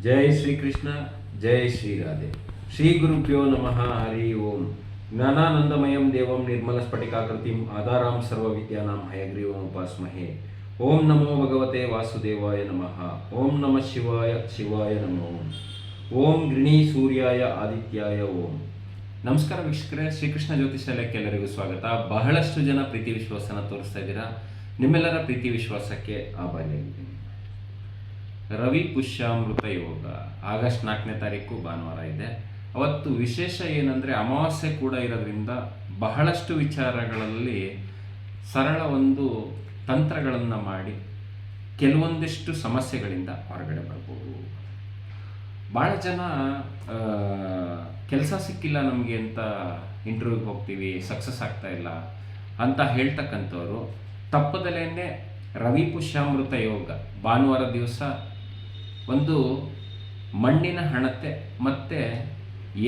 ಜೈ ಶ್ರೀಕೃಷ್ಣ, ಜೈ ಶ್ರೀರಾಧೆ. ಶ್ರೀ ಗುರುಭ್ಯೋ ನಮಃ, ಹರಿ ಓಂ. ಜ್ಞಾನಾನಂದಮಯಂ ದೇವಂ ನಿರ್ಮಲ ಸ್ಫಟಿಕಾಕೃತಿಂ ಆಧಾರಾಂ ಸರ್ವ ಹಯಗ್ರೀವಂ ಉಪಾಸ್ಮಹೇ. ಓಂ ನಮೋ ಭಗವತೆ ವಾಸುದೇವಾಯ ನಮಃ. ಓಂ ನಮಃ ಶಿವಾಯ ಶಿವಾಯ ನಮೋ. ಓಂ ಗೃಣಿ ಸೂರ್ಯಾಯ ಆದಿತ್ಯಾಯ ಓಂ. ನಮಸ್ಕಾರ ವೀಕ್ಷಕರೇ, ಶ್ರೀಕೃಷ್ಣ ಜ್ಯೋತಿಷಾಲಯಕ್ಕೆ ಎಲ್ಲರಿಗೂ ಸ್ವಾಗತ. ಬಹಳಷ್ಟು ಜನ ಪ್ರೀತಿ ವಿಶ್ವಾಸನ ತೋರಿಸ್ತಾ ಇದ್ದೀರಾ. ನಿಮ್ಮೆಲ್ಲರ ಪ್ರೀತಿ ವಿಶ್ವಾಸಕ್ಕೆ ಆಭಾರಿಯಾಗಿದ್ದೀನಿ. ರವಿ ಪುಷ್ಯಾಮೃತ ಯೋಗ. ಆಗಸ್ಟ್ ನಾಲ್ಕನೇ ತಾರೀಕು ಭಾನುವಾರ ಇದೆ. ಅವತ್ತು ವಿಶೇಷ ಏನಂದರೆ ಅಮಾವಾಸ್ಯೆ ಕೂಡ ಇರೋದ್ರಿಂದ ಬಹಳಷ್ಟು ವಿಚಾರಗಳಲ್ಲಿ ಸರಳ ಒಂದು ತಂತ್ರಗಳನ್ನು ಮಾಡಿ ಕೆಲವೊಂದಿಷ್ಟು ಸಮಸ್ಯೆಗಳಿಂದ ಹೊರಗಡೆ ಬರ್ಬೋದು. ಭಾಳ ಜನ ಕೆಲಸ ಸಿಕ್ಕಿಲ್ಲ ನಮಗೆ ಅಂತ ಇಂಟರ್ವ್ಯೂಗೆ ಹೋಗ್ತೀವಿ ಸಕ್ಸಸ್ ಆಗ್ತಾ ಇಲ್ಲ ಅಂತ ಹೇಳ್ತಕ್ಕಂಥವ್ರು. ತಪ್ಪದಲ್ಲೇ ರವಿ ಪುಷ್ಯಾಮೃತ ಯೋಗ. ಭಾನುವಾರ ದಿವಸ ಒಂದು ಮಣ್ಣಿನ ಹಣತೆ ಮತ್ತು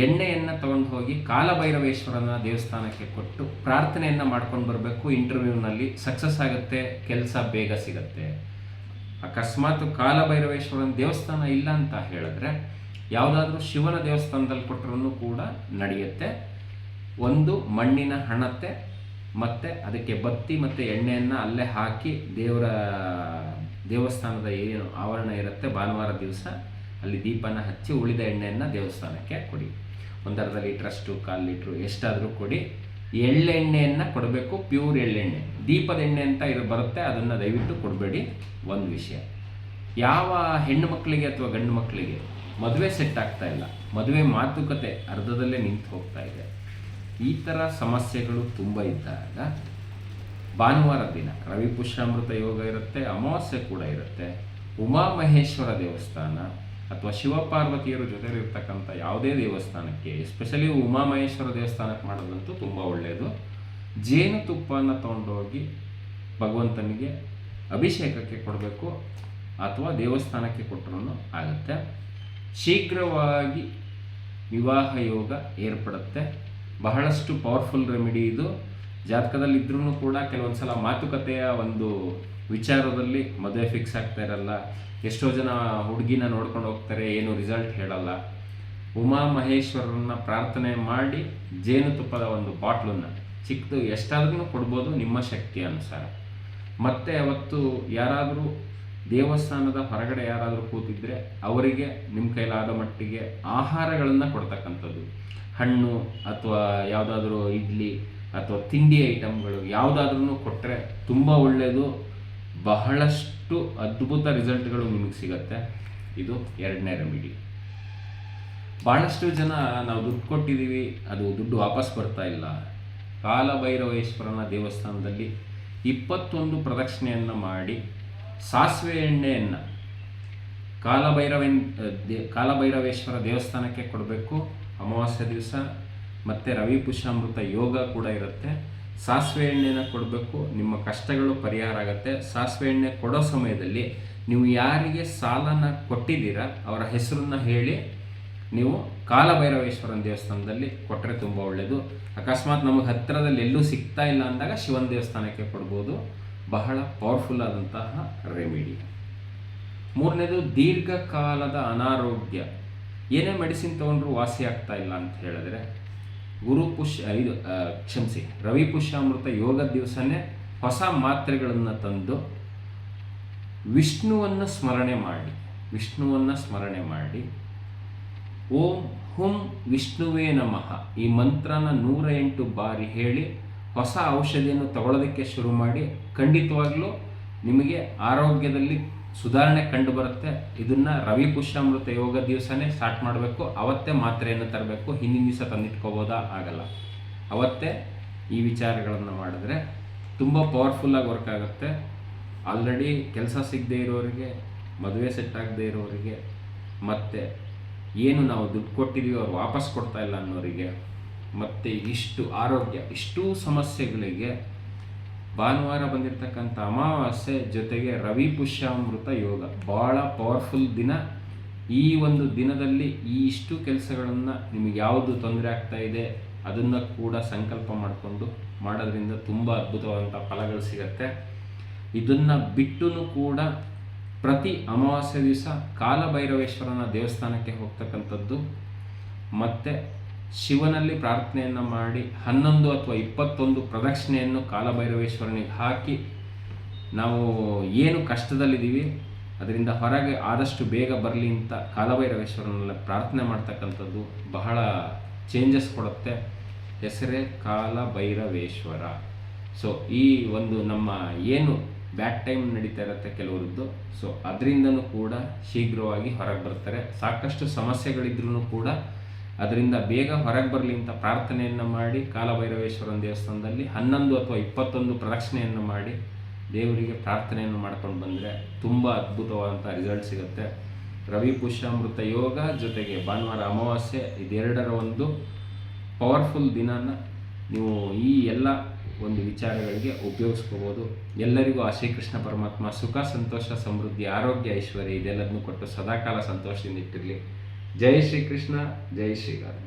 ಎಣ್ಣೆಯನ್ನು ತಗೊಂಡು ಹೋಗಿ ಕಾಲಭೈರವೇಶ್ವರನ ದೇವಸ್ಥಾನಕ್ಕೆ ಕೊಟ್ಟು ಪ್ರಾರ್ಥನೆಯನ್ನು ಮಾಡ್ಕೊಂಡು ಬರಬೇಕು. ಇಂಟರ್ವ್ಯೂನಲ್ಲಿ ಸಕ್ಸಸ್ ಆಗುತ್ತೆ, ಕೆಲಸ ಬೇಗ ಸಿಗತ್ತೆ. ಅಕಸ್ಮಾತ್ ಕಾಲಭೈರವೇಶ್ವರನ ದೇವಸ್ಥಾನ ಇಲ್ಲ ಅಂತ ಹೇಳಿದ್ರೆ ಯಾವುದಾದ್ರೂ ಶಿವನ ದೇವಸ್ಥಾನದಲ್ಲಿ ಕೊಟ್ಟರೂ ಕೂಡ ನಡೆಯುತ್ತೆ. ಒಂದು ಮಣ್ಣಿನ ಹಣತೆ ಮತ್ತು ಅದಕ್ಕೆ ಬತ್ತಿ ಮತ್ತು ಎಣ್ಣೆಯನ್ನು ಅಲ್ಲೇ ಹಾಕಿ ದೇವರ ದೇವಸ್ಥಾನದ ಏನು ಆವರಣ ಇರುತ್ತೆ ಭಾನುವಾರ ದಿವಸ. ಅಲ್ಲಿ ದೀಪನ ಹಚ್ಚಿ ಉಳಿದ ಎಣ್ಣೆಯನ್ನು ದೇವಸ್ಥಾನಕ್ಕೆ ಕೊಡಿ. ಒಂದರ್ಧ ಲೀಟ್ರಷ್ಟು ಕಾಲು ಲೀಟ್ರು ಎಷ್ಟಾದರೂ ಕೊಡಿ. ಎಳ್ಳೆಣ್ಣೆಯನ್ನು ಕೊಡಬೇಕು ಪ್ಯೂರ್ ಎಳ್ಳೆಣ್ಣೆ. ದೀಪದ ಎಣ್ಣೆ ಅಂತ ಇದು ಬರುತ್ತೆ, ಅದನ್ನು ದಯವಿಟ್ಟು ಕೊಡಬೇಡಿ. ಒಂದು ವಿಷಯ. ಯಾವ ಹೆಣ್ಣು ಮಕ್ಕಳಿಗೆ ಅಥವಾ ಗಂಡು ಮಕ್ಕಳಿಗೆ ಮದುವೆ ಸೆಟ್ ಆಗ್ತಾ ಇಲ್ಲ, ಮದುವೆ ಮಾತುಕತೆ ಅರ್ಧದಲ್ಲೇ ನಿಂತು ಹೋಗ್ತಾ ಇದೆ, ಈ ಥರ ಸಮಸ್ಯೆಗಳು ತುಂಬ ಇದ್ದಾಗ ಭಾನುವಾರ ದಿನ. ರವಿ ಪುಷ್ಯಾಮೃತ ಯೋಗ ಇರುತ್ತೆ, ಅಮಾವಾಸ್ಯೆ ಕೂಡ ಇರುತ್ತೆ. ಉಮಾಮಹೇಶ್ವರ ದೇವಸ್ಥಾನ ಅಥವಾ ಶಿವಪಾರ್ವತಿಯರ ಜೊತೆಲಿರ್ತಕ್ಕಂಥ ಯಾವುದೇ ದೇವಸ್ಥಾನಕ್ಕೆ ಎಸ್ಪೆಷಲಿ ಉಮಾಮಹೇಶ್ವರ ದೇವಸ್ಥಾನಕ್ಕೆ ಮಾಡೋದಂತೂ ತುಂಬ ಒಳ್ಳೆಯದು ಜೇನುತುಪ್ಪನ ತೊಗೊಂಡೋಗಿ ಭಗವಂತನಿಗೆ ಅಭಿಷೇಕಕ್ಕೆ ಕೊಡಬೇಕು ಅಥವಾ ದೇವಸ್ಥಾನಕ್ಕೆ ಕೊಟ್ಟರೂ ಆಗುತ್ತೆ. ಶೀಘ್ರವಾಗಿ ವಿವಾಹ ಯೋಗ ಏರ್ಪಡುತ್ತೆ. ಬಹಳಷ್ಟು ಪವರ್ಫುಲ್ ರೆಮಿಡಿ ಇದು. ಜಾತಕದಲ್ಲಿ ಇದ್ರೂ ಕೂಡ ಕೆಲವೊಂದು ಸಲ ಮಾತುಕತೆಯ ಒಂದು ವಿಚಾರದಲ್ಲಿ ಮದುವೆ ಫಿಕ್ಸ್ ಆಗ್ತಾ ಇರಲ್ಲ. ಎಷ್ಟೋ ಜನ ಹುಡುಗಿನ ನೋಡ್ಕೊಂಡು ಹೋಗ್ತಾರೆ, ಏನು ರಿಸಲ್ಟ್ ಹೇಳಲ್ಲ. ಉಮಾ ಮಹೇಶ್ವರನ್ನ ಪ್ರಾರ್ಥನೆ ಮಾಡಿ ಜೇನುತುಪ್ಪದ ಒಂದು ಬಾಟ್ಲನ್ನು ಚಿಕ್ಕದು ಎಷ್ಟಾದ್ರೂ ಕೊಡ್ಬೋದು ನಿಮ್ಮ ಶಕ್ತಿ ಅನುಸಾರ. ಮತ್ತೆ ಅವತ್ತು ಯಾರಾದರೂ ದೇವಸ್ಥಾನದ ಹೊರಗಡೆ ಯಾರಾದರೂ ಕೂತಿದ್ರೆ ಅವರಿಗೆ ನಿಮ್ಮ ಕೈಲಾದ ಮಟ್ಟಿಗೆ ಆಹಾರಗಳನ್ನು ಕೊಡ್ತಕ್ಕಂಥದ್ದು. ಹಣ್ಣು ಅಥವಾ ಯಾವುದಾದ್ರೂ ಇಡ್ಲಿ ಅಥವಾ ತಿಂಡಿ ಐಟಮ್ಗಳು ಯಾವುದಾದ್ರೂ ಕೊಟ್ಟರೆ ತುಂಬ ಒಳ್ಳೆಯದು ಬಹಳಷ್ಟು ಅದ್ಭುತ ರಿಸಲ್ಟ್ಗಳು ನಿಮಗೆ ಸಿಗತ್ತೆ. ಇದು ಎರಡನೇ ರೆಮಿಡಿ. ಭಾಳಷ್ಟು ಜನ ನಾವು ದುಡ್ಡು ಕೊಟ್ಟಿದ್ದೀವಿ, ಅದು ದುಡ್ಡು ವಾಪಸ್ ಬರ್ತಾ ಇಲ್ಲ. ಕಾಲಭೈರವೇಶ್ವರನ ದೇವಸ್ಥಾನದಲ್ಲಿ ಇಪ್ಪತ್ತೊಂದು ಪ್ರದಕ್ಷಿಣೆಯನ್ನು ಮಾಡಿ ಸಾಸಿವೆ ಎಣ್ಣೆಯನ್ನು ಕಾಲಭೈರವನ್ ದೇ, ಕಾಲಭೈರವೇಶ್ವರ ದೇವಸ್ಥಾನಕ್ಕೆ ಕೊಡಬೇಕು. ಅಮಾವಾಸ್ಯ ದಿವಸ ಮತ್ತು ರವಿ ಪುಷ್ಯಾಮೃತ ಯೋಗ ಕೂಡ ಇರುತ್ತೆ. ಸಾಸಿವೆ ಎಣ್ಣೆನ ಕೊಡಬೇಕು, ನಿಮ್ಮ ಕಷ್ಟಗಳು ಪರಿಹಾರ ಆಗುತ್ತೆ. ಸಾಸಿವೆ ಎಣ್ಣೆ ಕೊಡೋ ಸಮಯದಲ್ಲಿ ನೀವು ಯಾರಿಗೆ ಸಾಲನ ಕೊಟ್ಟಿದ್ದೀರಾ, ಅವರ ಹೆಸರನ್ನ ಹೇಳಿ, ನೀವು ಕಾಲಭೈರವೇಶ್ವರನ ದೇವಸ್ಥಾನದಲ್ಲಿ ಕೊಟ್ಟರೆ ತುಂಬ ಒಳ್ಳೆಯದು ಅಕಸ್ಮಾತ್ ನಮಗೆ ಹತ್ತಿರದಲ್ಲಿ ಎಲ್ಲೂ ಸಿಗ್ತಾ ಇಲ್ಲ ಅಂದಾಗ ಶಿವನ ದೇವಸ್ಥಾನಕ್ಕೆ ಕೊಡ್ಬೋದು. ಬಹಳ ಪವರ್ಫುಲ್ ಆದಂತಹ ರೆಮಿಡಿ ಮೂರನೇದು, ದೀರ್ಘಕಾಲದ ಅನಾರೋಗ್ಯ. ಏನೇ ಮೆಡಿಸಿನ್ ತೊಗೊಂಡ್ರೂ ವಾಸಿ ಆಗ್ತಾ ಇಲ್ಲ ಅಂತ ಹೇಳಿದ್ರೆ ಗುರು ಪುಷ್ಯ ಇದು ಕ್ಷಮಿಸಿ, ರವಿ ಪುಷ್ಯಾಮೃತ ಯೋಗ ದಿವಸನೇ ಹೊಸ ಮಾತ್ರೆಗಳನ್ನು ತಂದು ವಿಷ್ಣುವನ್ನು ಸ್ಮರಣೆ ಮಾಡಿ, ವಿಷ್ಣುವನ್ನು ಸ್ಮರಣೆ ಮಾಡಿ, ಓಂ ಹುಂ ವಿಷ್ಣುವೇ ನಮಃ, ಈ ಮಂತ್ರನ ನೂರ ಎಂಟು ಬಾರಿ ಹೇಳಿ ಹೊಸ ಔಷಧಿಯನ್ನು ತಗೊಳ್ಳೋದಕ್ಕೆ ಶುರು ಮಾಡಿ ಖಂಡಿತವಾಗಲೂ ನಿಮಗೆ ಆರೋಗ್ಯದಲ್ಲಿ ಸುಧಾರಣೆ ಕಂಡು ಬರುತ್ತೆ. ಇದನ್ನ ರವಿ ಪುಷ್ಯಾಮೃತ ಯೋಗ ದಿವಸನೇ ಸ್ಟಾರ್ಟ್ ಮಾಡಬೇಕು. ಅವತ್ತೇ ಮಾತ್ರೆಯನ್ನು ತರಬೇಕು. ಹಿಂದಿನ ದಿವಸ ತಂದಿಟ್ಕೋಬೋದಾ? ಆಗಲ್ಲ. ಅವತ್ತೇ ಈ ವಿಚಾರಗಳನ್ನು ಮಾಡಿದ್ರೆ ತುಂಬ ಪವರ್ಫುಲ್ಲಾಗಿ ವರ್ಕ್ ಆಗುತ್ತೆ. ಆಲ್ರೆಡಿ ಕೆಲಸ ಸಿಗದೆ ಇರೋರಿಗೆ, ಮದುವೆ ಸೆಟ್ ಆಗದೆ ಇರೋರಿಗೆ, ಮತ್ತು ಏನು ನಾವು ದುಡ್ಡು ಕೊಟ್ಟಿದ್ದೀವಿ ಅವ್ರು ವಾಪಸ್ ಕೊಡ್ತಾ ಇಲ್ಲ ಅನ್ನೋರಿಗೆ, ಮತ್ತು ಇಷ್ಟು ಆರೋಗ್ಯ, ಇಷ್ಟೂ ಸಮಸ್ಯೆಗಳಿಗೆ ಭಾನುವಾರ ಬಂದಿರತಕ್ಕಂಥ ಅಮಾವಾಸ್ಯೆ ಜೊತೆಗೆ ರವಿ ಪುಷ್ಯಾಮೃತ ಯೋಗ. ಭಾಳ ಪವರ್ಫುಲ್ ದಿನ. ಈ ಒಂದು ದಿನದಲ್ಲಿ ಈ ಇಷ್ಟು ಕೆಲಸಗಳನ್ನು ನಿಮಗೆ ಯಾವುದು ತೊಂದರೆ ಆಗ್ತಾ ಇದೆ ಅದನ್ನು ಕೂಡ ಸಂಕಲ್ಪ ಮಾಡಿಕೊಂಡು ಮಾಡೋದ್ರಿಂದ ತುಂಬ ಅದ್ಭುತವಾದಂಥ ಫಲಗಳು ಸಿಗತ್ತೆ. ಇದನ್ನು ಬಿಟ್ಟು ಕೂಡ ಪ್ರತಿ ಅಮಾವಾಸ್ಯೆ ದಿವಸ ಕಾಲಭೈರವೇಶ್ವರನ ದೇವಸ್ಥಾನಕ್ಕೆ ಹೋಗ್ತಕ್ಕಂಥದ್ದು. ಮತ್ತು ಶಿವನಲ್ಲಿ ಪ್ರಾರ್ಥನೆಯನ್ನು ಮಾಡಿ ಹನ್ನೊಂದು ಅಥವಾ ಇಪ್ಪತ್ತೊಂದು ಪ್ರದಕ್ಷಿಣೆಯನ್ನು ಕಾಲಭೈರವೇಶ್ವರನಿಗೆ ಹಾಕಿ ನಾವು ಏನು ಕಷ್ಟದಲ್ಲಿದ್ದೀವಿ, ಅದರಿಂದ ಹೊರಗೆ ಆದಷ್ಟು ಬೇಗ ಬರಲಿ ಅಂತ ಕಾಲಭೈರವೇಶ್ವರನೆಲ್ಲ ಪ್ರಾರ್ಥನೆ ಮಾಡ್ತಕ್ಕಂಥದ್ದು ಬಹಳ ಚೇಂಜಸ್ ಕೊಡುತ್ತೆ. ಹೆಸರೇ ಕಾಲಭೈರವೇಶ್ವರ. ಸೊ ಈ ಒಂದು ನಮ್ಮ ಏನು ಬ್ಯಾಕ್ ಟೈಮ್ ನಡೀತಾ ಇರುತ್ತೆ ಕೆಲವರದ್ದು ಸೊ ಅದರಿಂದನೂ ಕೂಡ ಶೀಘ್ರವಾಗಿ ಹೊರಗೆ ಬರ್ತಾರೆ. ಸಾಕಷ್ಟು ಸಮಸ್ಯೆಗಳಿದ್ರೂ ಕೂಡ ಅದರಿಂದ ಬೇಗ ಹೊರಗೆ ಬರಲಿ ಅಂತ ಪ್ರಾರ್ಥನೆಯನ್ನು ಮಾಡಿ ಕಾಲಭೈರವೇಶ್ವರನ ದೇವಸ್ಥಾನದಲ್ಲಿ ಹನ್ನೊಂದು ಅಥವಾ ಇಪ್ಪತ್ತೊಂದು ಪ್ರದಕ್ಷಿಣೆಯನ್ನು ಮಾಡಿ ದೇವರಿಗೆ ಪ್ರಾರ್ಥನೆಯನ್ನು ಮಾಡ್ಕೊಂಡು ಬಂದರೆ ತುಂಬ ಅದ್ಭುತವಾದಂಥ ರಿಸಲ್ಟ್ ಸಿಗುತ್ತೆ. ರವಿ ಪುಷ್ಯಾಮೃತ ಯೋಗ ಜೊತೆಗೆ ಭಾನುವಾರ ಅಮಾವಾಸ್ಯೆ ಇದೆರಡರ ಒಂದು ಪವರ್ಫುಲ್ ದಿನನ ನೀವು ಈ ಎಲ್ಲ ಒಂದು ವಿಚಾರಗಳಿಗೆ ಉಪಯೋಗಿಸ್ಕೋಬೋದು. ಎಲ್ಲರಿಗೂ ಆ ಶ್ರೀಕೃಷ್ಣ ಪರಮಾತ್ಮ ಸುಖ, ಸಂತೋಷ, ಸಮೃದ್ಧಿ, ಆರೋಗ್ಯ, ಐಶ್ವರ್ಯ ಇದೆಲ್ಲದನ್ನು ಕೊಟ್ಟು ಸದಾಕಾಲ ಸಂತೋಷದಿಂದ ಇಟ್ಟಿರಲಿ. ಜೈ ಶ್ರೀಕೃಷ್ಣ ಜೈ ಶ್ರೀರಾಮ್